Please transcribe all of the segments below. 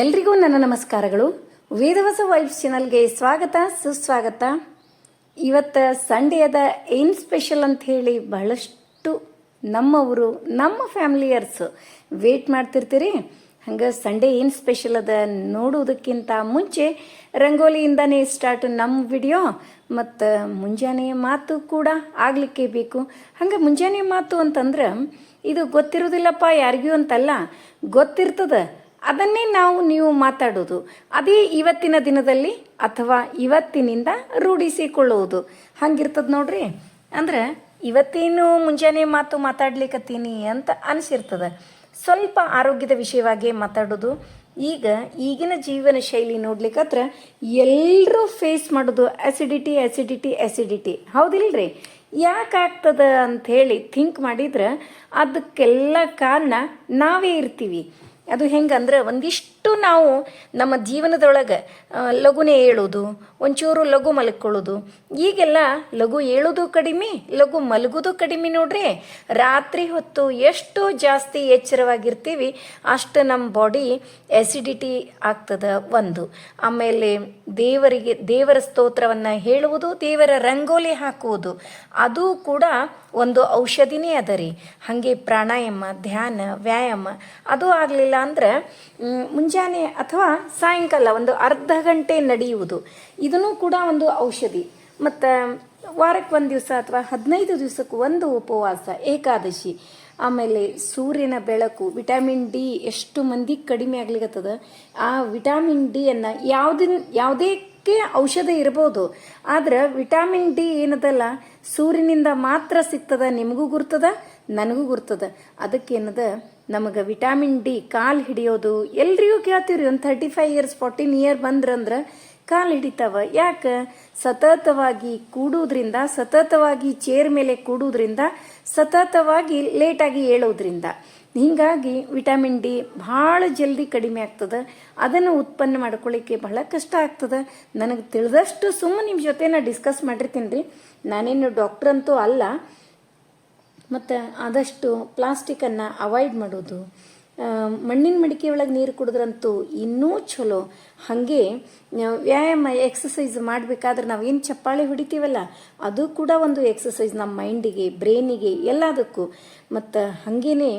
ಎಲ್ರಿಗೂ ನನ್ನ ನಮಸ್ಕಾರಗಳು. ವೇದವಸ ವೈಫ್ ಚಾನಲ್ಗೆ ಸ್ವಾಗತ, ಸುಸ್ವಾಗತ. ಇವತ್ತು ಸಂಡೇ ಅದ ಏನು ಸ್ಪೆಷಲ್ ಅಂತ ಹೇಳಿ ಬಹಳಷ್ಟು ನಮ್ಮವರು ನಮ್ಮ ಫ್ಯಾಮಿಲಿಯರ್ಸ್ ವೇಟ್ ಮಾಡ್ತಿರ್ತೀರಿ. ಹಂಗೆ ಸಂಡೇ ಏನು ಸ್ಪೆಷಲ್ ಅದ ನೋಡುವುದಕ್ಕಿಂತ ಮುಂಚೆ ರಂಗೋಲಿಯಿಂದನೇ ಸ್ಟಾರ್ಟ್ ನಮ್ಮ ವಿಡಿಯೋ. ಮತ್ತು ಮುಂಜಾನೆಯ ಮಾತು ಕೂಡ ಆಗಲಿಕ್ಕೆ ಬೇಕು. ಹಂಗೆ ಮುಂಜಾನೆ ಮಾತು ಅಂತಂದ್ರೆ, ಇದು ಗೊತ್ತಿರೋದಿಲ್ಲಪ್ಪ ಯಾರಿಗೂ ಅಂತಲ್ಲ, ಗೊತ್ತಿರ್ತದ ಅದನ್ನೇ ನಾವು ನೀವು ಮಾತಾಡೋದು. ಅದೇ ಇವತ್ತಿನ ದಿನದಲ್ಲಿ ಅಥವಾ ಇವತ್ತಿನಿಂದ ರೂಢಿಸಿಕೊಳ್ಳುವುದು. ಹಂಗಿರ್ತದ ನೋಡ್ರಿ. ಅಂದ್ರೆ ಇವತ್ತೇನು ಮುಂಜಾನೆ ಮಾತು ಮಾತಾಡ್ಲಿಕ್ಕತ್ತೀನಿ ಅಂತ ಅನಿಸಿರ್ತದ. ಸ್ವಲ್ಪ ಆರೋಗ್ಯದ ವಿಷಯವಾಗಿ ಮಾತಾಡೋದು. ಈಗ ಈಗಿನ ಜೀವನ ಶೈಲಿ ನೋಡ್ಲಿಕ್ಕತ್ರ ಎಲ್ಲರೂ ಫೇಸ್ ಮಾಡೋದು ಆಸಿಡಿಟಿ ಆಸಿಡಿಟಿ ಆಸಿಡಿಟಿ ಹೌದಿಲ್ರಿ? ಯಾಕೆ ಆಗ್ತದ ಅಂತ ಹೇಳಿ ಥಿಂಕ್ ಮಾಡಿದ್ರೆ ಅದಕ್ಕೆಲ್ಲ ಕಾರಣ ನಾವೇ ಇರ್ತೀವಿ. ಅದು ಹೆಂಗಂದ್ರೆ ಒಂದಿಷ್ಟು ನಾವು ನಮ್ಮ ಜೀವನದೊಳಗೆ ಲಘುನೇ ಏಳೋದು ಒಂಚೂರು ಲಘು ಮಲ್ಕೊಳ್ಳೋದು. ಈಗೆಲ್ಲ ಲಘು ಏಳೋದು ಕಡಿಮೆ ಲಘು ಮಲಗೋದು ಕಡಿಮೆ ನೋಡ್ರಿ ರಾತ್ರಿ ಹೊತ್ತು ಎಷ್ಟು ಜಾಸ್ತಿ ಎಚ್ಚರವಾಗಿರ್ತೀವಿ. ಅಷ್ಟು ನಮ್ಮ ಬಾಡಿ ಎಸಿಡಿಟಿ ಆಗ್ತದ ಒಂದು. ಆಮೇಲೆ ದೇವರಿಗೆ ದೇವರ ಸ್ತೋತ್ರವನ್ನು ಹೇಳುವುದು ದೇವರ ರಂಗೋಲಿ ಹಾಕುವುದು. ಅದು ಕೂಡ ಒಂದು ಔಷಧಿನೇ ಅದ ರೀ. ಹಾಗೆ ಪ್ರಾಣಾಯಾಮ ಧ್ಯಾನ ವ್ಯಾಯಾಮ. ಅದು ಆಗಲಿಲ್ಲ ಅಂದ್ರೆ ಮ್, ಮುಂಜಾನೆ ಅಥವಾ ಸಾಯಂಕಾಲ ಒಂದು ಅರ್ಧ ಗಂಟೆ ನಡೆಯುವುದು. ಇದನ್ನು ಕೂಡ ಒಂದು ಔಷಧಿ. ಮತ್ತು ವಾರಕ್ಕೆ ಒಂದು ದಿವಸ ಅಥವಾ ಹದಿನೈದು ದಿವಸಕ್ಕೆ ಒಂದು ಉಪವಾಸ, ಏಕಾದಶಿ. ಆಮೇಲೆ ಸೂರ್ಯನ ಬೆಳಕು, ವಿಟಮಿನ್ ಡಿ ಎಷ್ಟು ಮಂದಿ ಕಡಿಮೆ ಆಗ್ಲಿಕತ್ತದ? ಆ ವಿಟಮಿನ್ ಡಿಯನ್ನು ಯಾವುದಿನ, ಯಾವುದಕ್ಕೆ ಔಷಧ ಇರ್ಬೋದು, ಆದ್ರೆ ವಿಟಮಿನ್ ಡಿ ಏನದಲ್ಲ? ಸೂರ್ಯನಿಂದ ಮಾತ್ರ ಸಿಗ್ತದ, ನಿಮಗೂ ಗುರ್ತದ, ನನಗೂ ಗುರ್ತದ. ಅದಕ್ಕೇನದ ನಮಗೆ ವಿಟಾಮಿನ್ ಡಿ ಕಾಲು ಹಿಡಿಯೋದು ಎಲ್ರಿಗೂ ಕೇಳ್ತೀವ್ರಿ. ಒಂದು thirty five years fourteen year ಬಂದ್ರಂದ್ರೆ ಕಾಲು ಹಿಡಿತಾವ. ಯಾಕೆ? ಸತತವಾಗಿ ಕೂಡೋದ್ರಿಂದ, ಸತತವಾಗಿ ಚೇರ್ ಮೇಲೆ ಕೂಡೋದ್ರಿಂದ, ಸತತವಾಗಿ ಲೇಟಾಗಿ ಏಳೋದ್ರಿಂದ. ಹೀಗಾಗಿ ವಿಟಮಿನ್ ಡಿ ಭಾಳ ಜಲ್ದಿ ಕಡಿಮೆ ಆಗ್ತದೆ. ಅದನ್ನು ಉತ್ಪನ್ನ ಮಾಡ್ಕೊಳ್ಳಿಕ್ಕೆ ಬಹಳ ಕಷ್ಟ ಆಗ್ತದೆ. ನನಗೆ ತಿಳಿದಷ್ಟು ಸುಮ್ಮನೆ ನಿಮ್ಮ ಜೊತೆ ನಾ ಡಿಸ್ಕಸ್ ಮಾಡಿರ್ತೀನಿ ರೀ ನಾನೇನು ಡಾಕ್ಟ್ರ್ ಅಂತೂ ಅಲ್ಲ. ಮತ್ತು ಆದಷ್ಟು ಪ್ಲಾಸ್ಟಿಕನ್ನು ಅವಾಯ್ಡ್ ಮಾಡೋದು. ಮಣ್ಣಿನ ಮಡಿಕೆ ಒಳಗೆ ನೀರು ಕುಡಿದ್ರಂತೂ ಇನ್ನೂ ಚಲೋ ಹಾಗೆ ವ್ಯಾಯಾಮ ಎಕ್ಸಸೈಸ್ ಮಾಡಬೇಕಾದ್ರೆ ನಾವು ಏನು ಚಪ್ಪಾಳೆ ಹೊಡಿತೀವಲ್ಲ, ಅದು ಕೂಡ ಒಂದು ಎಕ್ಸಸೈಸ್ ನಮ್ಮ ಮೈಂಡಿಗೆ ಬ್ರೈನಿಗೆ ಎಲ್ಲದಕ್ಕೂ. ಮತ್ತು ಹಾಗೇನೆ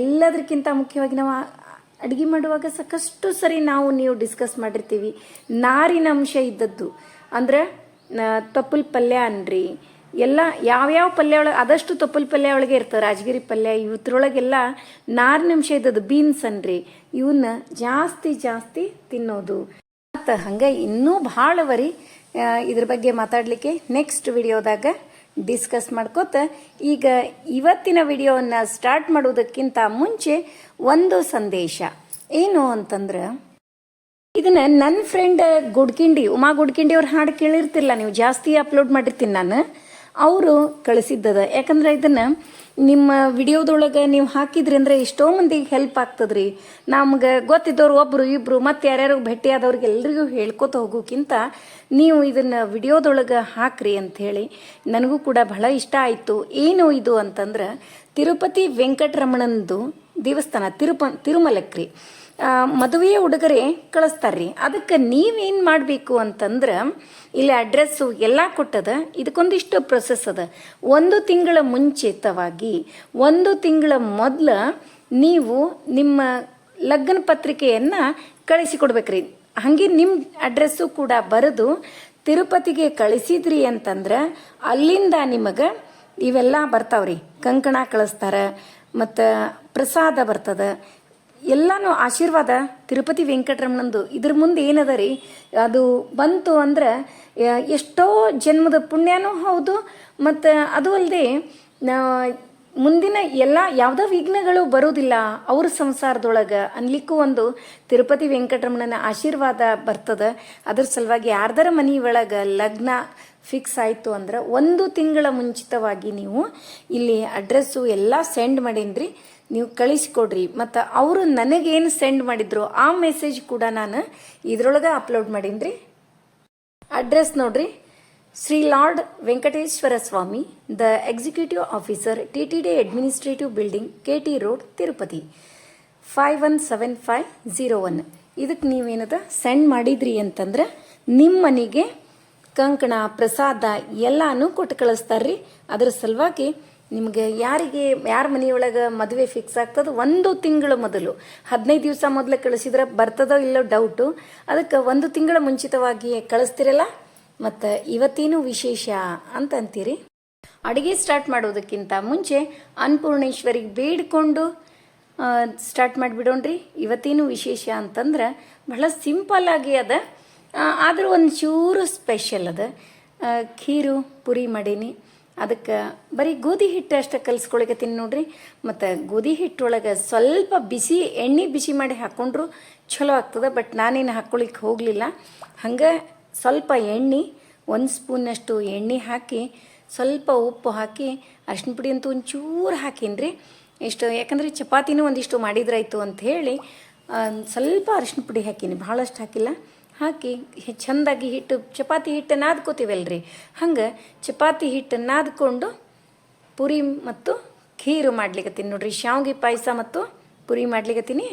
ಎಲ್ಲದಕ್ಕಿಂತ ಮುಖ್ಯವಾಗಿ ನಾವು ಅಡುಗೆ ಮಾಡುವಾಗ ಸಾಕಷ್ಟು ಸರಿ ನಾವು, ನೀವು ಡಿಸ್ಕಸ್ ಮಾಡಿರ್ತೀವಿ. ನಾರಿನ ಅಂಶ ಇದ್ದದ್ದು. ಅಂದ್ರೆ ತಪ್ಪಲ್ ಪಲ್ಯ ಅನ್ರಿ ಎಲ್ಲ ಯಾವ್ಯಾವ ಪಲ್ಯ ಒಳಗೆ, ಆದಷ್ಟು ತೊಪ್ಪಲ್ ಪಲ್ಯ ಒಳಗೆ ಇರ್ತವೆ ರಾಜಗಿರಿ ಪಲ್ಯ ಇದ್ರೊಳಗೆಲ್ಲ ನಾರಿನಂಶ ಇದ್ದದ್ದು ಬೀನ್ಸ್ ಅನ್ರಿ. ಇವನ್ನ ಜಾಸ್ತಿ ಜಾಸ್ತಿ ತಿನ್ನೋದು. ಮತ್ತು ಹಂಗೆ ಇನ್ನೂ ಭಾಳ ವರಿ ಇದ್ರ ಬಗ್ಗೆ ಮಾತಾಡಲಿಕ್ಕೆ ನೆಕ್ಸ್ಟ್ ವಿಡಿಯೋದಾಗ ಡಿಸ್ಕಸ್ ಮಾಡ್ಕೋತ ಈಗ ಇವತ್ತಿನ ವಿಡಿಯೋವನ್ನು ಸ್ಟಾರ್ಟ್ ಮಾಡೋದಕ್ಕಿಂತ ಮುಂಚೆ ಒಂದು ಸಂದೇಶ. ಏನು ಅಂತಂದ್ರೆ, ಇದನ್ನ ನನ್ನ ಫ್ರೆಂಡ್ ಗುಡ್ಕಿಂಡಿ, ಉಮಾ ಗುಡ್ಕಿಂಡಿ ಅವ್ರ ಹಾಡು ಕೇಳಿರ್ತಿಲ್ಲ ನೀವು ಜಾಸ್ತಿ ಅಪ್ಲೋಡ್ ಮಾಡಿರ್ತೀನಿ ನಾನು. ಅವರು ಕಳಿಸಿದ್ದದ. ಯಾಕಂದ್ರೆ ಇದನ್ನ ನಿಮ್ಮ ವಿಡಿಯೋದೊಳಗೆ ನೀವು ಹಾಕಿದ್ರಿ ಅಂದ್ರೆ ಎಷ್ಟೋ ಮಂದಿಗೆ ಹೆಲ್ಪ್ ಆಗ್ತದ್ರಿ. ನಮ್ಗೆ ಗೊತ್ತಿದ್ದವ್ರು ಒಬ್ರು ಇಬ್ರು ಮತ್ತು ಯಾರ್ಯಾರು ಭೇಟಿಯಾದವ್ರಿಗೆ ಎಲ್ರಿಗೂ ಹೇಳ್ಕೊತ ಹೋಗೋಕ್ಕಿಂತ ನೀವು ಇದನ್ನ ವಿಡಿಯೋದೊಳಗೆ ಹಾಕ್ರಿ ಅಂಥೇಳಿ ನನಗೂ ಕೂಡ ಬಹಳ ಇಷ್ಟ ಆಯಿತು. ಏನು ಇದು ಅಂತಂದ್ರೆ ತಿರುಪತಿ ವೆಂಕಟರಮಣಂದು ದೇವಸ್ಥಾನ ತಿರುಪ ತಿರುಮಲಕ್ರಿ. ಮದುವೆಯ ಉಡುಗೊರೆ ಕಳಿಸ್ತಾರ್ರಿ. ಅದಕ್ಕೆ ನೀವೇನು ಮಾಡಬೇಕು ಅಂತಂದ್ರೆ ಇಲ್ಲಿ ಅಡ್ರೆಸ್ಸು ಎಲ್ಲ ಕೊಟ್ಟದ, ಇದಕ್ಕೊಂದಿಷ್ಟು ಪ್ರೊಸೆಸ್ ಅದ. ಒಂದು ತಿಂಗಳ ಮುಂಚಿತವಾಗಿ, ಒಂದು ತಿಂಗಳ ಮೊದಲು ನೀವು ನಿಮ್ಮ ಲಗ್ನ ಪತ್ರಿಕೆಯನ್ನು ಕಳಿಸಿಕೊಡ್ಬೇಕ್ರಿ. ಹಾಗೆ ನಿಮ್ಮ ಅಡ್ರೆಸ್ಸು ಕೂಡ ಬರೆದು ತಿರುಪತಿಗೆ ಕಳಿಸಿದ್ರಿ ಅಂತಂದ್ರೆ ಅಲ್ಲಿಂದ ನಿಮಗೆ ಇವೆಲ್ಲ ಬರ್ತಾವ್ರಿ. ಕಂಕಣ ಕಳಿಸ್ತಾರೆ, ಮತ್ತು ಪ್ರಸಾದ ಬರ್ತದ ಎಲ್ಲಾನು ಆಶೀರ್ವಾದ ತಿರುಪತಿ ವೆಂಕಟರಮಣಂದು. ಇದ್ರ ಮುಂದೆ ಏನದ ರೀ? ಅದು ಬಂತು ಅಂದ್ರೆ ಎಷ್ಟೋ ಜನ್ಮದ ಪುಣ್ಯನೂ ಹೌದು, ಮತ್ತು ಅದು ಅಲ್ಲದೆ ಮುಂದಿನ ಎಲ್ಲ ಯಾವುದೋ ವಿಘ್ನಗಳು ಬರೋದಿಲ್ಲ ಅವ್ರ ಸಂಸಾರದೊಳಗೆ. ಅನ್ಲಿಕ್ಕೂ ಒಂದು ತಿರುಪತಿ ವೆಂಕಟರಮಣನ ಆಶೀರ್ವಾದ ಬರ್ತದ. ಅದ್ರ ಸಲುವಾಗಿ ಯಾರ್ದರ ಮನೆ ಒಳಗೆ ಲಗ್ನ ಫಿಕ್ಸ್ ಆಯಿತು ಅಂದ್ರೆ ಒಂದು ತಿಂಗಳ ಮುಂಚಿತವಾಗಿ ನೀವು ಇಲ್ಲಿ ಅಡ್ರೆಸ್ಸು ಎಲ್ಲ ಸೆಂಡ್ ಮಾಡೀನಿ ನೀವು ಕಳಿಸ್ಕೊಡ್ರಿ. ಮತ್ತು ಅವರು ನನಗೇನು ಸೆಂಡ್ ಮಾಡಿದ್ರು ಆ ಮೆಸೇಜ್ ಕೂಡ ನಾನು ಇದರೊಳಗೆ ಅಪ್ಲೋಡ್ ಮಾಡೀನಿ ಅಡ್ರೆಸ್ ನೋಡ್ರಿ. Shri Lord Venkateshwara Swami, the executive officer, T T D administrative building, K T road, Tirupati. Five one seven five zero one ಇದಕ್ಕೆ ನೀವೇನದ ಸೆಂಡ್ ಮಾಡಿದ್ರಿ ಅಂತಂದ್ರೆ ನಿಮ್ಮ ಮನೆಗೆ ಕಂಕಣ, ಪ್ರಸಾದ ಎಲ್ಲಾನು ಕೊಟ್ಟು ಕಳಿಸ್ತಾರ್ರಿ. ಅದ್ರ ಸಲುವಾಗಿ ನಿಮಗೆ ಯಾರಿಗೆ, ಯಾರ ಮನೆಯೊಳಗೆ ಮದುವೆ ಫಿಕ್ಸ್ ಆಗ್ತದ ಒಂದು ತಿಂಗಳ ಮೊದಲು, ಹದಿನೈದು ದಿವಸ ಮೊದಲು ಕಳಿಸಿದ್ರೆ ಬರ್ತದೋ ಇಲ್ಲೋ ಡೌಟು ಅದಕ್ಕೆ ಒಂದು ತಿಂಗಳ ಮುಂಚಿತವಾಗಿ ಕಳಿಸ್ತಿರಲ್ಲ. ಮತ್ತು ಇವತ್ತೇನು ವಿಶೇಷ ಅಂತಂತೀರಿ ಅಡುಗೆ ಸ್ಟಾರ್ಟ್ ಮಾಡೋದಕ್ಕಿಂತ ಮುಂಚೆ ಅನ್ನಪೂರ್ಣೇಶ್ವರಿಗೆ ಬೇಡಿಕೊಂಡು ಸ್ಟಾರ್ಟ್ ಮಾಡಿಬಿಡೋಣ್ರಿ. ಇವತ್ತೇನು ವಿಶೇಷ ಅಂತಂದ್ರೆ ಬಹಳ ಸಿಂಪಲ್ ಆಗಿ ಅದ. ಆದರೂ ಒಂದು ಚೂರು ಸ್ಪೆಷಲ್ ಅದು. ಖೀರು, ಪುರಿ ಮಾಡೀನಿ. ಅದಕ್ಕೆ ಬರೀ ಗೋಧಿ ಹಿಟ್ಟು ಅಷ್ಟೇ ಕಲಿಸ್ಕೊಳಕತ್ತೀನಿ ನೋಡ್ರಿ. ಮತ್ತು ಗೋಧಿ ಹಿಟ್ಟೊಳಗೆ ಸ್ವಲ್ಪ ಬಿಸಿ, ಎಣ್ಣೆ ಬಿಸಿ ಮಾಡಿ ಹಾಕ್ಕೊಂಡ್ರು ಚಲೋ ಆಗ್ತದೆ ಬಟ್ ನಾನೇನು ಹಾಕ್ಕೊಳಿಕ್ಕೆ ಹೋಗಲಿಲ್ಲ. ಹಂಗೆ ಸ್ವಲ್ಪ ಎಣ್ಣೆ, ಒಂದು ಸ್ಪೂನಷ್ಟು ಎಣ್ಣೆ ಹಾಕಿ, ಸ್ವಲ್ಪ ಉಪ್ಪು ಹಾಕಿ ಅರ್ಶಿನ ಪುಡಿ ಅಂತೂ ಒಂಚೂರು ಹಾಕೀನಿ ಇಷ್ಟು ಯಾಕಂದರೆ ಚಪಾತಿನೂ ಒಂದಿಷ್ಟು ಮಾಡಿದ್ರಾಯ್ತು ಅಂತ ಹೇಳಿ ಸ್ವಲ್ಪ ಅರಿಶಿನ ಪುಡಿ ಹಾಕೀನಿ. ಭಾಳಷ್ಟು ಹಾಕಿಲ್ಲ. ಹಾಕಿ ಚಂದಾಗಿ ಹಿಟ್ಟು, ಚಪಾತಿ ಹಿಟ್ಟು ನಾದ್ಕೋತೀವಲ್ರಿ? ಹಂಗೆ ಚಪಾತಿ ಹಿಟ್ಟು ನಾದ್ಕೊಂಡು ಪುರಿ ಮತ್ತು ಖೀರು ಮಾಡ್ಲಿಕ್ಕತ್ತೀನಿ ನೋಡ್ರಿ. ಶಾವ್ಗೆ ಪಾಯಸ ಮತ್ತು ಪುರಿ ಮಾಡ್ಲಿಕ್ಕತ್ತೀನಿ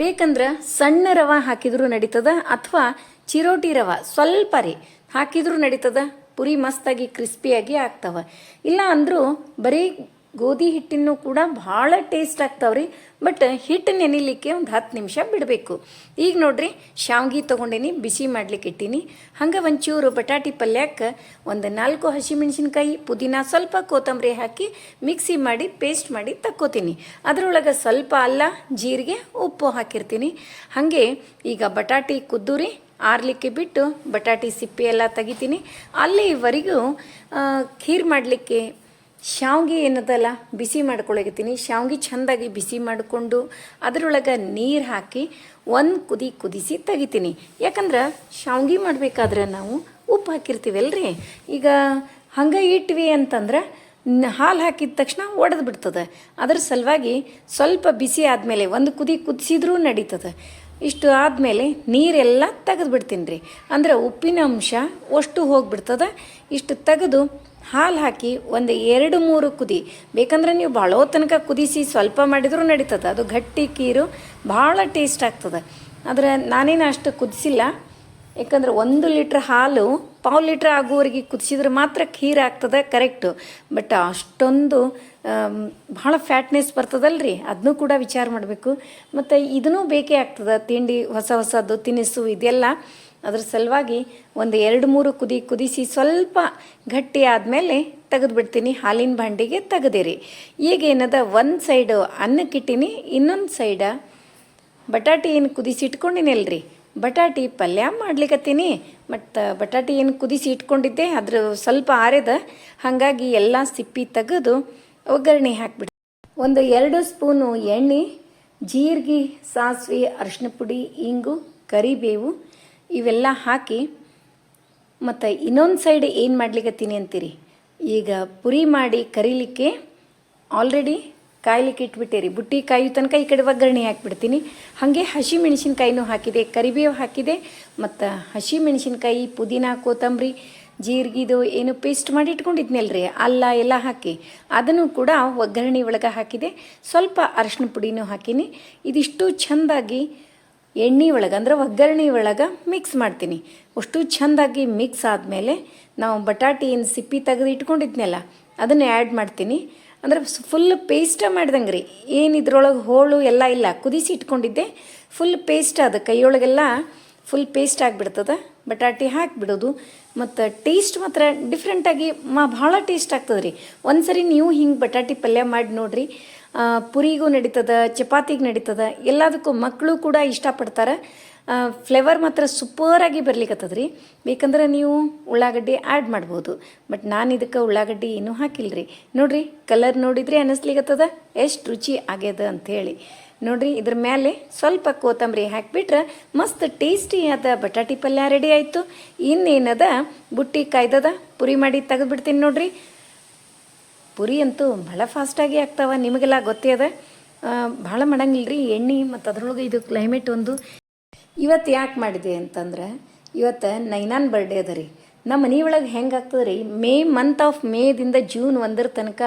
ಬೇಕಂದ್ರೆ ಸಣ್ಣ ರವೆ ಹಾಕಿದ್ರೂ ನಡೀತದ ಅಥವಾ ಚಿರೋಟಿ ರವೆ ಸ್ವಲ್ಪ ರೀ ಹಾಕಿದ್ರೂ ನಡೀತದ? ಪುರಿ ಮಸ್ತಾಗಿ, ಕ್ರಿಸ್ಪಿಯಾಗಿ ಆಗ್ತಾವ. ಇಲ್ಲ ಅಂದರೂ ಬರೀ ಗೋಧಿ ಹಿಟ್ಟಿನೂ ಕೂಡ ಭಾಳ ಟೇಸ್ಟ್ ಆಗ್ತಾವ್ರಿ ಬಟ್ ಹಿಟ್ಟು ನೆನಿಲಿಕ್ಕೆ ಒಂದು ಹತ್ತು ನಿಮಿಷ ಬಿಡಬೇಕು. ಈಗ ನೋಡ್ರಿ, ಶಾವ್ಗಿ ತೊಗೊಂಡೇನಿ, ಬಿಸಿ ಮಾಡ್ಲಿಕ್ಕೆ ಇಟ್ಟೀನಿ. ಹಂಗೆ ಒಂಚೂರು ಬಟಾಟಿ ಪಲ್ಯಕ್ಕೆ ಒಂದು ನಾಲ್ಕು ಹಸಿಮೆಣಸಿನ್ಕಾಯಿ, ಪುದೀನ ಸ್ವಲ್ಪ ಕೊತ್ತಂಬರಿ ಹಾಕಿ ಮಿಕ್ಸಿ ಮಾಡಿ ಪೇಸ್ಟ್ ಮಾಡಿ ತಕ್ಕೋತೀನಿ. ಅದರೊಳಗೆ ಸ್ವಲ್ಪ ಅಲ್ಲ, ಜೀರಿಗೆ, ಉಪ್ಪು ಹಾಕಿರ್ತೀನಿ. ಹಾಗೆ ಈಗ ಬಟಾಟಿ ಕುದ್ದೂರಿ, ಆರ್ಲಿಕ್ಕೆ ಬಿಟ್ಟು ಬಟಾಟಿ ಸಿಪ್ಪೆ ಎಲ್ಲ ತೆಗಿತೀನಿ. ಅಲ್ಲಿವರೆಗೂ ಖೀರ್ ಮಾಡಲಿಕ್ಕೆ ಶಾವ್ಗೆ ಏನದಲ್ಲ? ಬಿಸಿ ಮಾಡ್ಕೊಳಕತ್ತೀನಿ ಶಾವ್ಗೆ ಚೆಂದಾಗಿ ಬಿಸಿ ಮಾಡಿಕೊಂಡು ಅದರೊಳಗೆ ನೀರು ಹಾಕಿ ಒಂದು ಕುದಿ ಕುದಿಸಿ ತೆಗಿತೀನಿ. ಯಾಕಂದ್ರೆ ಶಾವ್ಗೆ ಮಾಡಬೇಕಾದ್ರೆ ನಾವು ಉಪ್ಪು ಹಾಕಿರ್ತೀವಲ್ರಿ? ಈಗ ಹಂಗೆ ಇಟ್ವಿ ಅಂತಂದ್ರೆ ಹಾಲು ಹಾಕಿದ ತಕ್ಷಣ ಒಡೆದು ಬಿಡ್ತದೆ. ಅದ್ರ ಸಲುವಾಗಿ ಸ್ವಲ್ಪ ಬಿಸಿ ಆದಮೇಲೆ ಒಂದು ಕುದಿ ಕುದಿಸಿದ್ರೂ ನಡೀತದೆ. ಇಷ್ಟು ಆದಮೇಲೆ ನೀರೆಲ್ಲ ತೆಗೆದು ಬಿಡ್ತೀನಿ ರೀ ಅಂದ್ರೆ ಉಪ್ಪಿನ ಅಂಶ ಅಷ್ಟು ಹೋಗಿಬಿಡ್ತದೆ. ಇಷ್ಟು ತೆಗೆದು ಹಾಲು ಹಾಕಿ ಒಂದು ಎರಡು ಮೂರು ಕುದಿ. ಬೇಕಂದ್ರೆ ನೀವು ಭಾಳೋ ತನಕ ಕುದಿಸಿ ಸ್ವಲ್ಪ ಮಾಡಿದರೂ ನಡೀತದೆ. ಅದು ಗಟ್ಟಿ ಕೀರು ಭಾಳ ಟೇಸ್ಟ್ ಆಗ್ತದೆ. ಆದರೆ ನಾನೇನು ಅಷ್ಟು ಕುದಿಸಿಲ್ಲ. ಯಾಕಂದ್ರೆ ಒಂದು ಲೀಟ್ರ್ ಹಾಲು ಪಾವು ಲೀಟ್ರ್ ಆಗುವವರೆಗೆ ಕುದಿಸಿದ್ರೆ ಮಾತ್ರ ಖೀರ್ ಆಗ್ತದೆ ಕರೆಕ್ಟು ಬಟ್ ಅಷ್ಟೊಂದು ಭಾಳ ಫ್ಯಾಟ್ನೆಸ್ ಬರ್ತದಲ್ಲ ರೀ ಅದನ್ನೂ ಕೂಡ ವಿಚಾರ ಮಾಡಬೇಕು. ಮತ್ತು ಇದನ್ನೂ ಬೇಕೇ ಆಗ್ತದೆ. ತಿಂಡಿ ಹೊಸ ಹೊಸದು ತಿನಿಸು, ಇದೆಲ್ಲ. ಅದ್ರ ಸಲುವಾಗಿ ಒಂದು ಎರಡು ಮೂರು ಕುದಿ ಕುದಿಸಿ ಸ್ವಲ್ಪ ಗಟ್ಟಿ ಆದಮೇಲೆ ತೆಗೆದುಬಿಡ್ತೀನಿ. ಹಾಲಿನ ಭಾಂಡಿಗೆ ತೆಗೆದಿರಿ. ಈಗ ಏನದ ಒಂದು ಸೈಡು ಅನ್ನಕ್ಕಿಟ್ಟಿನಿ ಇನ್ನೊಂದು ಸೈಡ ಬಟಾಟಿ ಏನು ಕುದಿಸಿ ಇಟ್ಕೊಂಡಿನಲ್ರಿ? ಬಟಾಟಿ ಪಲ್ಯ ಮಾಡ್ಲಿಕ್ಕತ್ತೀನಿ ಮತ್ತು ಬಟಾಟಿ ಏನು ಕುದಿಸಿ ಇಟ್ಕೊಂಡಿದ್ದೆ, ಅದ್ರ ಸ್ವಲ್ಪ ಆರೆದ, ಹಾಗಾಗಿ ಎಲ್ಲ ಸಿಪ್ಪಿ ತೆಗೆದು ಒಗ್ಗರಣೆ ಹಾಕ್ಬಿಡ್ತೀನಿ. ಒಂದು ಎರಡು ಸ್ಪೂನು ಎಣ್ಣೆ, ಜೀರಿಗೆ, ಸಾಸಿವೆ ಅರಿಶಿನ ಪುಡಿ, ಇಂಗು, ಕರಿಬೇವು ಇವೆಲ್ಲ ಹಾಕಿ, ಮತ್ತು ಇನ್ನೊಂದು ಸೈಡ್ ಏನು ಮಾಡ್ಲಿಕ್ಕತ್ತೀನಿ ಅಂತೀರಿ? ಈಗ ಪುರಿ ಮಾಡಿ ಕರಿಲಿಕ್ಕೆ ಆಲ್ರೆಡಿ ಕಾಯ್ಲಿಕ್ಕೆ ಇಟ್ಬಿಟ್ಟಿರಿ. ಬುಟ್ಟಿ ಕಾಯು ತನಕ ಈ ಕಡೆ ಒಗ್ಗರಣೆ ಹಾಕಿಬಿಡ್ತೀನಿ. ಹಾಗೆ ಹಸಿ ಮೆಣಸಿನ್ಕಾಯಿನೂ ಹಾಕಿದೆ, ಕರಿಬೇವು ಹಾಕಿದೆ, ಮತ್ತು ಹಸಿ ಮೆಣಸಿನ್ಕಾಯಿ, ಪುದೀನ, ಕೊತ್ತಂಬರಿ, ಜೀರಿಗೆದು ಏನು ಪೇಸ್ಟ್ ಮಾಡಿ ಇಟ್ಕೊಂಡಿದ್ನಲ್ರಿ, ಅಲ್ಲ ಎಲ್ಲ ಹಾಕಿ. ಅದನ್ನು ಕೂಡ ಒಗ್ಗರಣೆ ಒಳಗೆ ಹಾಕಿದೆ. ಸ್ವಲ್ಪ ಅರಶಿನ ಪುಡಿನೂ ಹಾಕೀನಿ. ಇದಿಷ್ಟು ಚೆಂದಾಗಿ ಎಣ್ಣೆ ಒಳಗೆ, ಅಂದ್ರೆ ಒಗ್ಗರಣೆ ಒಳಗೆ ಮಿಕ್ಸ್ ಮಾಡ್ತೀನಿ. ಅಷ್ಟು ಚೆಂದಾಗಿ ಮಿಕ್ಸ್ ಆದಮೇಲೆ ನಾವು ಬಟಾಟಿ ಏನು ಸಿಪ್ಪಿ ತೆಗೆದು ಇಟ್ಕೊಂಡಿದ್ನಲ್ಲ, ಅದನ್ನು ಆ್ಯಡ್ ಮಾಡ್ತೀನಿ. ಅಂದ್ರೆ ಫುಲ್ ಪೇಸ್ಟ ಮಾಡ್ದಂಗೆ ರೀ. ಏನು ಇದ್ರೊಳಗೆ ಹೋಳು ಎಲ್ಲ ಇಲ್ಲ, ಕುದಿಸಿ ಇಟ್ಕೊಂಡಿದ್ದೆ. ಫುಲ್ ಪೇಸ್ಟ್ ಅದು, ಕೈಯೊಳಗೆಲ್ಲ ಫುಲ್ ಪೇಸ್ಟ್ ಆಗಿಬಿಡ್ತದೆ. ಬಟಾಟಿ ಹಾಕಿಬಿಡೋದು. ಮತ್ತು ಟೇಸ್ಟ್ ಮಾತ್ರ ಡಿಫ್ರೆಂಟಾಗಿ ಮಾ ಭಾಳ ಟೇಸ್ಟ್ ಆಗ್ತದೆ ರೀ ಒಂದು ಸರಿ ನೀವು ಹಿಂಗೆ ಬಟಾಟಿ ಪಲ್ಯ ಮಾಡಿ ನೋಡ್ರಿ. ಪುರಿಗೂ ನಡೀತದ, ಚಪಾತಿಗೆ ನಡೀತದ, ಎಲ್ಲದಕ್ಕೂ ಮಕ್ಕಳು ಕೂಡ ಇಷ್ಟಪಡ್ತಾರೆ. ಫ್ಲೇವರ್ ಮಾತ್ರ ಸೂಪರಾಗಿ ಬರ್ಲಿಕ್ಕತ್ತದ ರೀ ಬೇಕಂದ್ರೆ ನೀವು ಉಳ್ಳಾಗಡ್ಡಿ ಆ್ಯಡ್ ಮಾಡ್ಬೋದು. ಬಟ್ ನಾನು ಇದಕ್ಕೆ ಉಳ್ಳಾಗಡ್ಡಿ ಏನೂ ಹಾಕಿಲ್ಲ ರೀ ನೋಡಿರಿ ಕಲರ್ ನೋಡಿದರೆ ಅನ್ನಿಸ್ಲಿಕ್ಕತ್ತದ ಎಷ್ಟು ರುಚಿ ಆಗ್ಯದ ಅಂಥೇಳಿ ನೋಡಿರಿ, ಇದ್ರ ಮೇಲೆ ಸ್ವಲ್ಪ ಕೊತ್ತಂಬರಿ ಹಾಕಿಬಿಟ್ರೆ ಮಸ್ತ್ ಟೇಸ್ಟಿಯಾದ ಬಟಾಟಿ ಪಲ್ಯ ರೆಡಿ ಆಯಿತು. ಇನ್ನೇನದ, ಬುಟ್ಟಿ ಕಾಯ್ದದ ಪುರಿ ಮಾಡಿ ತೆಗೆದ್ಬಿಡ್ತೀನಿ ನೋಡ್ರಿ. ಪುರಿ ಅಂತೂ ಭಾಳ ಫಾಸ್ಟಾಗಿ ಆಗ್ತಾವ, ನಿಮಗೆಲ್ಲ ಗೊತ್ತೇ ಅದ? ಭಾಳ ಮಾಡಂಗಿಲ್ಲ ರೀ ಎಣ್ಣೆ ಮತ್ತು ಅದ್ರೊಳಗೆ ಇದು ಕ್ಲೈಮೇಟ್ ಒಂದು. ಇವತ್ತು ಯಾಕೆ ಮಾಡಿದೆ ಅಂತಂದ್ರೆ, ಇವತ್ತು ನೈನಾನ್ ಬರ್ಡೇ ಅದ ರೀ. ನಮ್ಮ ಮನೆಯೊಳಗೆ ಹೆಂಗೆ ಆಗ್ತದೆ ರೀ, ಮೇ ಮಂತ್ ಆಫ್ ಮೇದಿಂದ ಜೂನ್ ಒಂದರ ತನಕ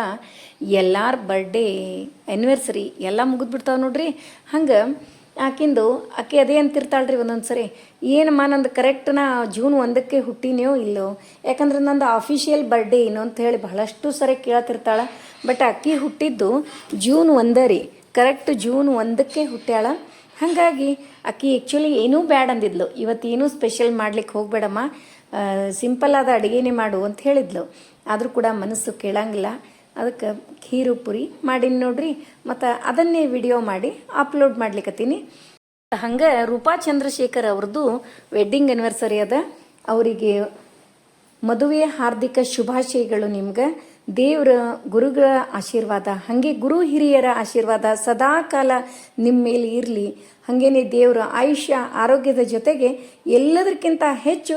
ಎಲ್ಲರ ಬರ್ಡೇ ಆ್ಯನಿವರ್ಸರಿ ಎಲ್ಲ ಮುಗಿದ್ಬಿಡ್ತಾವೆ ನೋಡ್ರಿ. ಹಂಗೆ ಆಕಿಂದು ಆಕೆ ಅದೇ ಅಂತಿರ್ತಾಳೆ ರೀ ಒಂದೊಂದು ಸರಿ. ಏನಮ್ಮ ನಂದು ಕರೆಕ್ಟ್ ನಾ ಜೂನ್ ಒಂದಕ್ಕೆ ಹುಟ್ಟಿನೋ ಇಲ್ಲೋ? ಯಾಕಂದ್ರೆ ನಂದು ಆಫೀಷಿಯಲ್ ಬರ್ಡೇ ಏನು ಅಂತ ಹೇಳಿ ಬಹಳಷ್ಟು ಸರಿ ಕೇಳತಿರ್ತಾಳೆ. ಬಟ್ ಅಕ್ಕಿ ಹುಟ್ಟಿದ್ದು ಜೂನ್ ಒಂದ ರೀ ಕರೆಕ್ಟ್ ಜೂನ್ ಒಂದಕ್ಕೆ ಹುಟ್ಟ್ಯಾಳ. ಹಾಗಾಗಿ ಅಕ್ಕಿ ಆ್ಯಕ್ಚುಲಿ ಏನೂ ಬ್ಯಾಡ್ ಅಂದಿದ್ಲು. ಇವತ್ತು ಏನೂ ಸ್ಪೆಷಲ್ ಮಾಡ್ಲಿಕ್ಕೆ ಹೋಗಬೇಡಮ್ಮ. ಸಿಂಪಲ್ ಆದ ಅಡುಗೆನೇ ಮಾಡು ಅಂತ ಹೇಳಿದ್ಲು. ಆದರೂ ಕೂಡ ಮನಸ್ಸು ಕೇಳಂಗಿಲ್ಲ. ಅದಕ್ಕೆ ಖೀರು ಪುರಿ ಮಾಡೀನಿ ನೋಡ್ರಿ. ಮತ್ತು ಅದನ್ನೇ ವಿಡಿಯೋ ಮಾಡಿ ಅಪ್ಲೋಡ್ ಮಾಡ್ಲಿಕ್ಕತ್ತೀನಿ ಹಂಗೆ ರೂಪಾ ಚಂದ್ರಶೇಖರ್ ಅವ್ರದ್ದು ವೆಡ್ಡಿಂಗ್ ಆ್ಯನಿವರ್ಸರಿ ಅದ. ಅವರಿಗೆ ಮದುವೆಯ ಹಾರ್ದಿಕ ಶುಭಾಶಯಗಳು ನಿಮ್ಗೆ. ದೇವರ ಗುರುಗಳ ಆಶೀರ್ವಾದ, ಹಾಗೆ ಗುರು ಹಿರಿಯರ ಆಶೀರ್ವಾದ ಸದಾ ಕಾಲ ನಿಮ್ಮ ಮೇಲೆ ಇರಲಿ. ಹಾಗೇನೆ ದೇವರ ಆಯುಷ್ಯ, ಆರೋಗ್ಯದ ಜೊತೆಗೆ ಎಲ್ಲದಕ್ಕಿಂತ ಹೆಚ್ಚು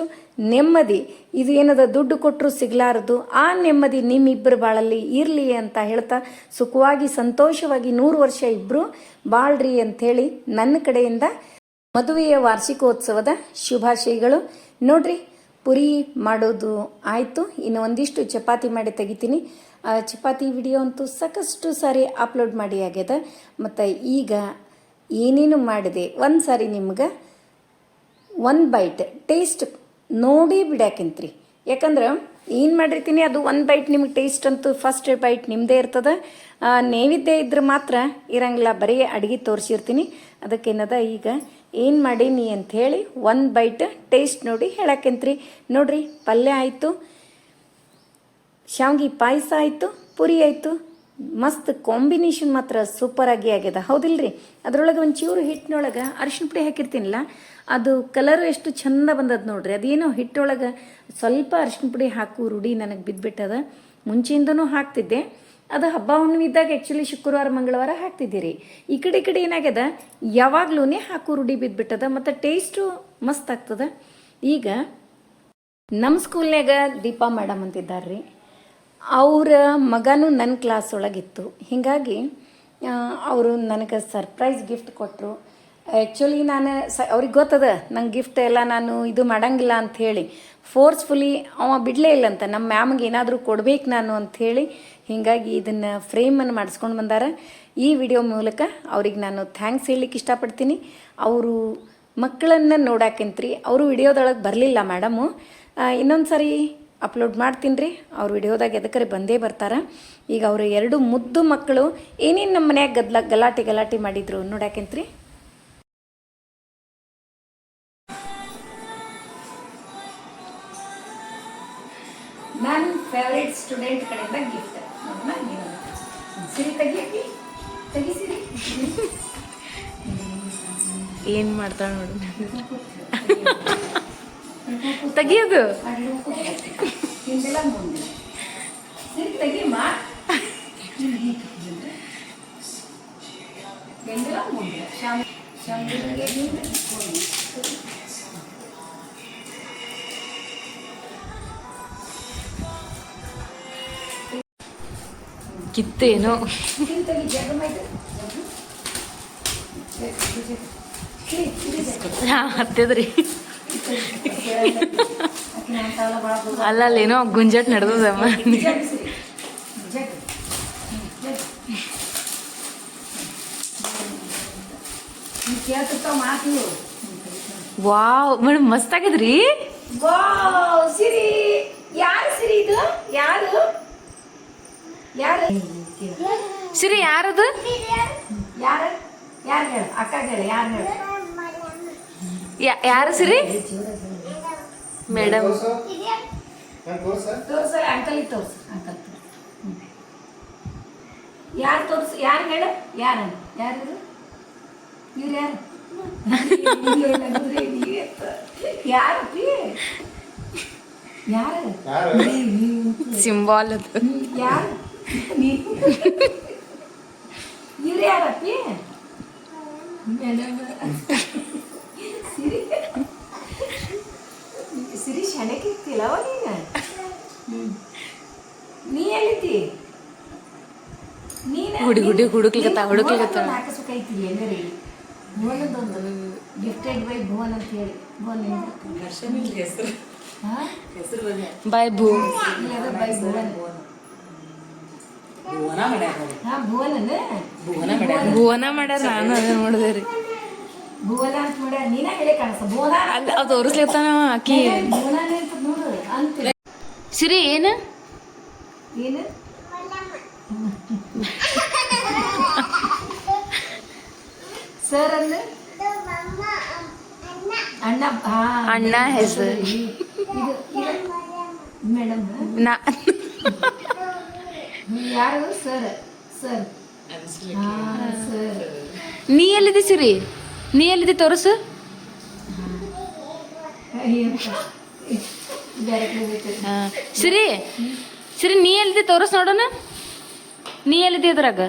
ನೆಮ್ಮದಿ. ಇದು ಏನದ ದುಡ್ಡು ಕೊಟ್ಟರು ಸಿಗಲಾರದು. ಆ ನೆಮ್ಮದಿ ನಿಮ್ಮಿಬ್ಬರ ಬಾಳಲ್ಲಿ ಇರಲಿ ಅಂತ ಹೇಳ್ತಾ ಸುಖವಾಗಿ ಸಂತೋಷವಾಗಿ ನೂರು ವರ್ಷ ಇಬ್ಬರು ಬಾಳ್ರಿ ಅಂಥೇಳಿ ನನ್ನ ಕಡೆಯಿಂದ ಮದುವೆಯ ವಾರ್ಷಿಕೋತ್ಸವದ ಶುಭಾಶಯಗಳು. ನೋಡ್ರಿ, ಪುರಿ ಮಾಡೋದು ಆಯಿತು. ಇನ್ನು ಒಂದಿಷ್ಟು ಚಪಾತಿ ಮಾಡಿ ತೆಗಿತೀನಿ. ಆ ಚಪಾತಿ ವಿಡಿಯೋ ಅಂತೂ ಸಾಕಷ್ಟು ಸಾರಿ ಅಪ್ಲೋಡ್ ಮಾಡಿ ಆಗ್ಯದ. ಮತ್ತು ಈಗ ಏನೇನು ಮಾಡಿದೆ? ಒಂದು ಸಾರಿ ನಿಮ್ಗೆ, ಒಂದು ಬೈಟ್ ಟೇಸ್ಟ್ ನೋಡಿ ಬಿಡಾಕಿಂತ್ರಿ ಯಾಕಂದ್ರೆ ಏನು ಮಾಡಿರ್ತೀನಿ, ಅದು ಒಂದು ಬೈಟ್ ನಿಮ್ಗೆ ಟೇಸ್ಟ್ ಅಂತೂ ಫಸ್ಟ್ ಬೈಟ್ ನಿಮ್ಮದೇ ಇರ್ತದೆ. ನೇವಿದ್ದೇ ಇದ್ರೆ ಮಾತ್ರ ಇರಂಗಿಲ್ಲ, ಬರೀ ಅಡುಗೆ ತೋರಿಸಿರ್ತೀನಿ. ಅದಕ್ಕೇನದ ಈಗ ಏನು ಮಾಡೀನಿ ಅಂಥೇಳಿ ಒಂದು ಬೈಟ್ ಟೇಸ್ಟ್ ನೋಡಿ ಹೇಳಕ್ಕಂತ್ರಿ ನೋಡ್ರಿ, ಪಲ್ಯ ಆಯಿತು, ಶಾವ್ಗಿ ಪಾಯಸ ಆಯಿತು, ಪುರಿ ಆಯಿತು, ಮಸ್ತ್ ಕಾಂಬಿನೇಷನ್ ಮಾತ್ರ ಸೂಪರಾಗಿ ಆಗಿ ಆಗ್ಯದ. ಹೌದಿಲ್ರಿ? ಅದ್ರೊಳಗೆ ಒಂದು ಚೂರು ಹಿಟ್ಟಿನೊಳಗೆ ಅರಿಶಿನ ಪುಡಿ ಹಾಕಿರ್ತೀನಲ್ಲ ಅದು ಕಲರ್ ಎಷ್ಟು ಚಂದ ಬಂದದ ನೋಡ್ರಿ. ಅದೇನೋ ಹಿಟ್ಟೊಳಗೆ ಸ್ವಲ್ಪ ಅರಿಶಿನ ಪುಡಿ ಹಾಕು ರೂಢಿ ನನಗೆ ಬಿದ್ದುಬಿಟ್ಟದ ಮುಂಚೆಯಿಂದನೂ ಹಾಕ್ತಿದ್ದೆ. ಅದು ಹಬ್ಬ ಹುಣ್ಣಿಮೆ ಇದ್ದಾಗ ಆ್ಯಕ್ಚುಲಿ ಶುಕ್ರವಾರ, ಮಂಗಳವಾರ ಹಾಕ್ತಿದ್ದೀರಿ. ಈ ಕಡೆ ಈ ಕಡೆ ಏನಾಗ್ಯದ? ಯಾವಾಗ್ಲೂ ಹಾಕು ರೂಢಿ ಬಿದ್ದುಬಿಟ್ಟದ ಮತ್ತು ಟೇಸ್ಟು ಮಸ್ತ್ ಆಗ್ತದ. ಈಗ ನಮ್ಮ ಸ್ಕೂಲ್ನಾಗ ದೀಪಾ ಮೇಡಮ್ ಅಂತಿದ್ದಾರೆ ಅವರ ಮಗನೂ ನನ್ನ ಕ್ಲಾಸ್ ಒಳಗಿತ್ತು. ಹೀಗಾಗಿ ಅವರು ನನಗೆ ಸರ್ಪ್ರೈಸ್ ಗಿಫ್ಟ್ ಕೊಟ್ಟರು ಆ್ಯಕ್ಚುಲಿ ನಾನು ಸ, ಅವ್ರಿಗೆ ಗೊತ್ತದ, ನಂಗೆ ಗಿಫ್ಟ್ ಎಲ್ಲ ನಾನು ಇದು ಮಾಡಂಗಿಲ್ಲ ಅಂತ ಹೇಳಿ. ಫೋರ್ಸ್ಫುಲಿ ಅವ ಬಿಡಲೇ ಇಲ್ಲ ಅಂತ ನಮ್ಮ ಮ್ಯಾಮ್ಗೆ ಏನಾದರೂ ಕೊಡ್ಬೇಕು ನಾನು ಅಂಥೇಳಿ ಹೀಗಾಗಿ ಇದನ್ನು ಫ್ರೇಮನ್ನು ಮಾಡಿಸ್ಕೊಂಡು ಬಂದಾರ. ಈ ವಿಡಿಯೋ ಮೂಲಕ ಅವ್ರಿಗೆ ನಾನು ಥ್ಯಾಂಕ್ಸ್ ಹೇಳಲಿಕ್ಕೆ ಇಷ್ಟಪಡ್ತೀನಿ. ಅವರು ಮಕ್ಕಳನ್ನು ನೋಡಾಕಂತ್ರಿ, ಅವರು ವಿಡಿಯೋದೊಳಗೆ ಬರಲಿಲ್ಲ ಮೇಡಮು ಇನ್ನೊಂದು ಸಾರಿ ಅಪ್ಲೋಡ್ ಮಾಡ್ತೀನಿ ರೀ, ಅವ್ರ ವಿಡಿಯೋದಾಗ ಎದಕ್ಕರೆ ಬಂದೇ ಬರ್ತಾರೆ. ಈಗ ಅವರು ಎರಡು ಮುದ್ದು ಮಕ್ಕಳು ಏನೇನು ನಮ್ಮ ಮನ್ಯಾಗ ಗದ್ಲ, ಗಲಾಟೆ ಗಲಾಟೆ ಮಾಡಿದ್ರು ನೋಡಾಕಂತ್ರಿ. ಫೇವ್ರೇಟ್ ಸ್ಟೂಡೆಂಟ್ ಕಡೆಯಿಂದ ಗಿಫ್ಟ್ ಸಿರಿ ತೆಗಿಯಕ್ಕೆ ತೆಗಿಸಿರಿ. ಸಿರಿ ಮಾಡ್ತಾಳೆ ನೋಡು. ತೆಗಿಯೋದು. ಹಿಂದೆಲ್ಲ ಮುಂದೆ. ಸಿರಿ ತೆಗಿಯಮ್ಮ ಹಿಂದೆಲ್ಲ ಮುಂದೆ. ಶಾಮ್ ಶಾಮಿಗೆ ಕಿತ್ತೇನೋ. ಹತ್ತದ್ರಿ. ಆಕಿನ ಅಂತಾವಲ್ಲ ಭಾಳ ದೂರ ಅಲ್ಲ ಅಲ್ಲೇನೋ ಗುಂಜಟ್ ನಡೆದದಮ್ಮ ವಾವ್ ಮೇಡಮ್ ಮಸ್ತ್ ಆಗಿದ್ರಿ ಸಿರಿ. ಯಾರು ಸಿರಿ ಇದು? ಯಾರು? ಯಾರು? ಸಿರಿ ಯಾರದು? ಯಾರು? ಯಾರು ಹೇಳು? ಅಕ್ಕ ಹೇಳು ಯಾರು ಹೇಳು? ಯಾ- ಯಾರು ಸಿರಿ? ಮೇಡಮ್. ತೋರ್ಸಲ್ಲ ಅಂಕಲ್ ತೋರ್ಸು ಅಂಕಲ್ ಯಾರು ತೋರ್ಸು? ಯಾರು ಹೇಳು? ಯಾರು? ಯಾರು ಇವ್ರು ಯಾರು? ಯಾರು? ಯಾರು? ಸಿಂಬಾಲ್ ಅದು. ಯಾರು? ಇವ್ರು ಯಾರಪ್ಪಿ? ಸಿರಿ. ಸಿರಿ ಶಣಕ್ಕಿರ್ತಿಲ್ಲ ನೀನ? ನೀ ಎಲ್ಲಿದ್ದಿ? ನೀನ ಹುಡುಗ್- ಹುಡುಗ್- ಹುಡುಕ್ಲಿಕತ್ತ- ಹುಡುಕ್ಲಿಕತ್ತ. ನಾಲ್ಕು ಸುಖ ಐತಿ ಎಲ್ಲರಿ ಭುವನದೊಂದು ಗಿಫ್ಟೆಡ್ ಬೈ ಭುವನ್ ಅಂತ ಹೇಳಿ. ಭುವನ್ ಹೆಸರು. ಹೆಸರು ಭೂ. ಇಲ್ಲ, ಅದು ಬೈ ಭುವನ್. ಭುವನ್? ಭುವನ ಮಾಡ್ಯಾರ ನಾನು ಅದ ನೋಡಿದೆ ರೀ. ಭುವನ ಅಂತ ಮಾಡ್ಯಾರ ನೀನ ಹೇಳಿ ಕಾಣಿಸ್ತ ಭುವನ? ಅಲ್ಲಿ ಅವ್ ಸಿರಿ ಏನು? ಏನು? ಸರ್ ಅಂದ್ರೆ ಅಣ್ಣ ಹಾ ಅಣ್ಣ ಹೆಸರು. ಮೇಡಮ್. ನಾ ಯಾರು ಸರ್ ಸರ್. ನೀ ಎಲ್ಲಿದ್ದಿ ಸಿರಿ? ನೀ ಎಲ್ಲಿದ್ದಿ ತೋರಿಸು. ಸಿರಿ? ಸಿರಿ ನೀ ಎಲ್ಲಿದ್ದಿ ತೋರಿಸ್ ನೋಡೋಣ. ನೀ ಎಲ್ಲಿದ್ದಿ ಅದ್ರಾಗ?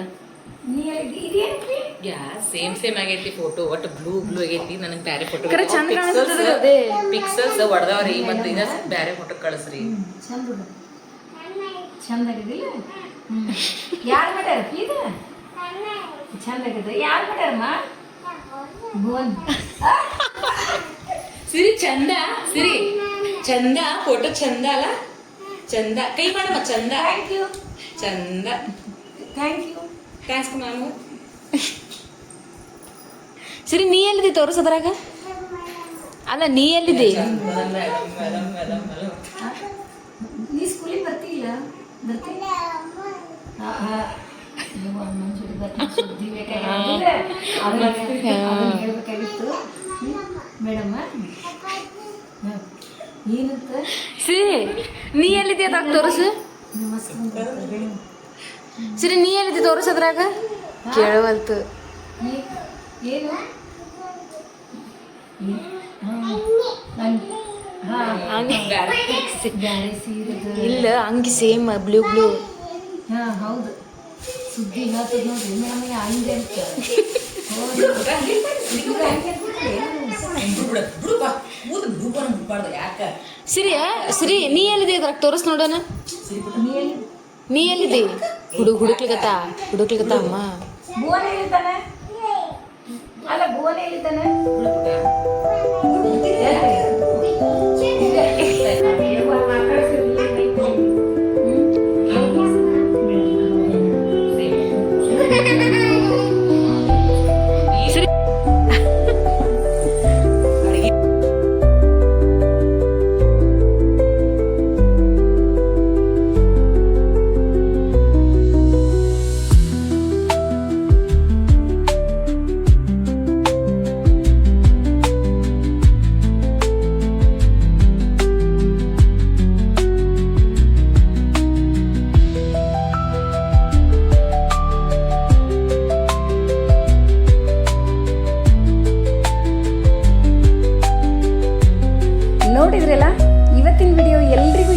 ಸೇಮ್ ಸೇಮ್ ಆಗೈತಿ ಫೋಟೋ ಒಟ್ಟು ಬ್ಲೂ ಬ್ಲೂ ಆಗೈತಿ. ನನಗೆ ಬ್ಯಾರೆ ಫೋಟೋ. ಪಿಕ್ಸಲ್ಸ್ ಹೊಡೆದವ್ರಿ ಮತ್ತೆ ಇದ ಬ್ಯಾರೆ ಫೋಟೋ ಕಳಿಸ್ರಿ. ಚಂದ ಚಂದ ಆಗಿದಿಲ್ಲ ಯಾರು ಮಾಡ್ಯಾರ? ಪೀದ? ಚಂದ ಆಗದ ಯಾರು ಮಾಡ್ಯಾರಮ್ಮ? ಭುವನ್. ಸಿರಿ ಚಂದ. ಸಿರಿ. ಚಂದ ಫೋಟೋ ಚಂದ ಅಲ್ಲ? ಚಂದ. ಕೈ ಮಾಡಮ್ಮ ಚಂದ. ಥ್ಯಾಂಕ್ ಯು ಚಂದ. Thank you thanks ma'am Siri ನೀ ಎಲ್ಲಿದ್ದಿ ತೋರಿಸೋದ್ರಾಗ? ಅಲ್ಲ ನೀ ಎಲ್ಲಿದ್ದಿ ನೀ ಸ್ಕೂಲಿಗೆ ಬರ್ತಿಲ್ಲ? ಬರ್ತೀನಿ, ಸುದ್ದಿ ಏನಂತ? ಸಿ ನೀ ಎಲ್ಲಿದ್ದಿ ಅದ್ರಾಗ ತೋರಿಸು. ಸರಿ ನೀ ಎಲ್ಲಿದ್ದೆ ತೋರಿಸದ್ರಾಗ ಕೇಳವಲ್ತು ಏನು? ಇಲ್ಲ ಹಂಗೆ ಸೇಮ್ ಬ್ಲೂ ಬ್ಲೂ ಹಾ ಹೌದು. ಸುದ್ದಿ ಹೇಳ್ತದ ನೋಡ್ರಿ ನಮಗೆ ಹಂಗೆ ಅಂತ. ಸಿರಿ ಸಿರಿ ನೀ ಎಲ್ಲಿದೆ? ಅದ್ರಾಗ ತೋರಿಸ್ ನೋಡೋಣ. ನೀ ಎಲ್ಲಿದೆ? ಹುಡುಗ ಹುಡುಕ್ಲಿಕತ್ತ? ಹುಡುಕ್ಲಿಕತ್ತ ಅಮ್ಮ ಎಲ್ಲಿದ್ದಾನೆ? ಅಲ್ಲ ಬೋನೆ ಎಲ್ಲಿದ್ದಾನೆ?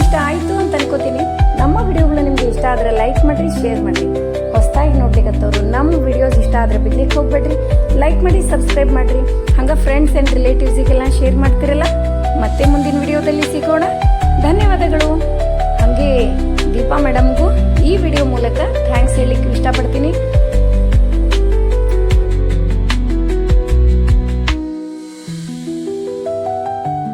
ಇಷ್ಟ ಆಯಿತು ಅಂತ ಅನ್ಕೋತೀನಿ. ನಮ್ಮ ವಿಡಿಯೋಗಳು ನಿಮಗೆ ಇಷ್ಟ ಆದರೆ ಲೈಕ್ ಮಾಡಿರಿ ಶೇರ್ ಮಾಡಿರಿ. ಹೊಸದಾಗಿ ನೋಡ್ಲಿಕ್ಕತ್ತವ್ರು ನಮ್ಮ ವಿಡಿಯೋಸ್ ಇಷ್ಟ ಆದರೆ ಬಿಡ್ಲಿಕ್ಕೆ ಹೋಗ್ಬೇಡ್ರಿ. ಲೈಕ್ ಮಾಡಿ ಸಬ್ಸ್ಕ್ರೈಬ್ ಮಾಡಿರಿ. ಹಂಗೆ ಫ್ರೆಂಡ್ಸ್ ಆ್ಯಂಡ್ ರಿಲೇಟಿವ್ಸಿಗೆಲ್ಲ ಶೇರ್ ಮಾಡ್ತಿರಲ್ಲ, ಮತ್ತೆ ಮುಂದಿನ ವಿಡಿಯೋದಲ್ಲಿ ಸಿಗೋಣ. ಧನ್ಯವಾದಗಳು. ಹಾಗೆ ದೀಪಾ ಮೇಡಮ್ಗೂ ಈ ವಿಡಿಯೋ ಮೂಲಕ ಥ್ಯಾಂಕ್ಸ್ ಹೇಳಲಿಕ್ಕೆ